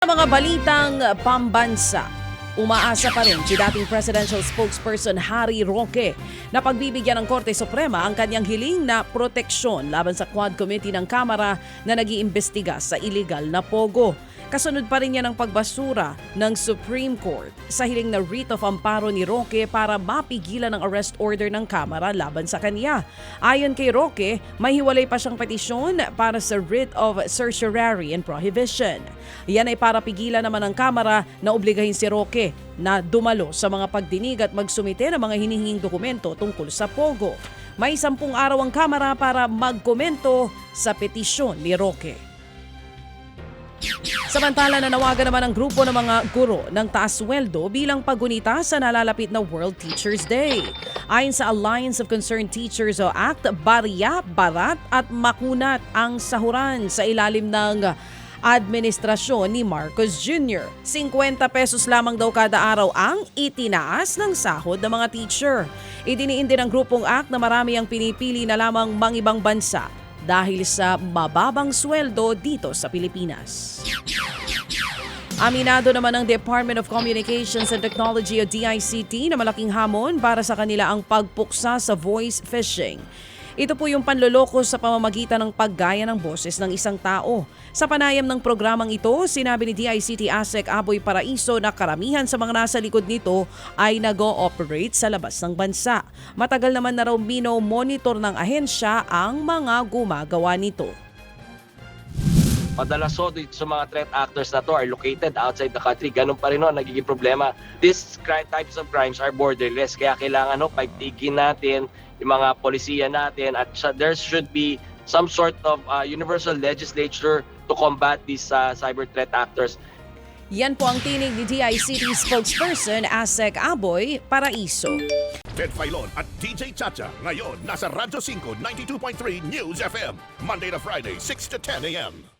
Mga balitang pambansa, umaasa pa rin si dating presidential spokesperson Harry Roque na pagbibigyan ng Korte Suprema ang kanyang hiling na proteksyon laban sa Quad Committee ng Kamara na nag-iimbestiga sa illegal na pogo. Kasunod pa rin yan ang pagbasura ng Supreme Court sa hiling na writ of amparo ni Roque para mapigilan ang arrest order ng Kamara laban sa kanya. Ayon kay Roque, may hiwalay pa siyang petisyon para sa writ of certiorari and prohibition. Yan ay para pigilan naman ng Kamara na obligahin si Roque na dumalo sa mga pagdinig at magsumite ng mga hinihinging dokumento tungkol sa Pogo. May sampung araw ang Kamara para magkomento sa petisyon ni Roque. Samantala nanawagan naman ang grupo ng mga guro ng taas sweldo bilang pagunita sa nalalapit na World Teachers Day. Ayon sa Alliance of Concerned Teachers o ACT, barya, barat at makunat ang sahuran sa ilalim ng administrasyon ni Marcos Jr. 50 pesos lamang daw kada araw ang itinaas ng sahod ng mga teacher. Idiniin din ng grupong ACT na marami ang pinipili na lamang mangibang bansa dahil sa mababang sweldo dito sa Pilipinas. Aminado naman ng Department of Communications and Technology o DICT na malaking hamon para sa kanila ang pagpuksa sa voice phishing. Ito po yung panloloko sa pamamagitan ng paggaya ng boses ng isang tao. Sa panayam ng programang ito, sinabi ni DICT ASEC Aboy Paraiso na karamihan sa mga nasa likod nito ay nag-ooperate sa labas ng bansa. Matagal naman na raw mino-monitor ng ahensya ang mga gumagawa nito. Madalas so dito sa mga threat actors na to are located outside the country. Ganun pa rin no, nagiging problema. These crime, types of crimes are borderless. Kaya kailangan no, pagtigin natin yung mga polisiya natin at sa- there should be some sort of uh, universal legislature to combat these uh, cyber threat actors. Yan po ang tinig ni DICT spokesperson ASEC Aboy Paraiso. Ted Filon at DJ Chacha. Ngayon, nasa Radyo 5, 92.3 News FM. Monday to Friday, 6 to 10 a.m.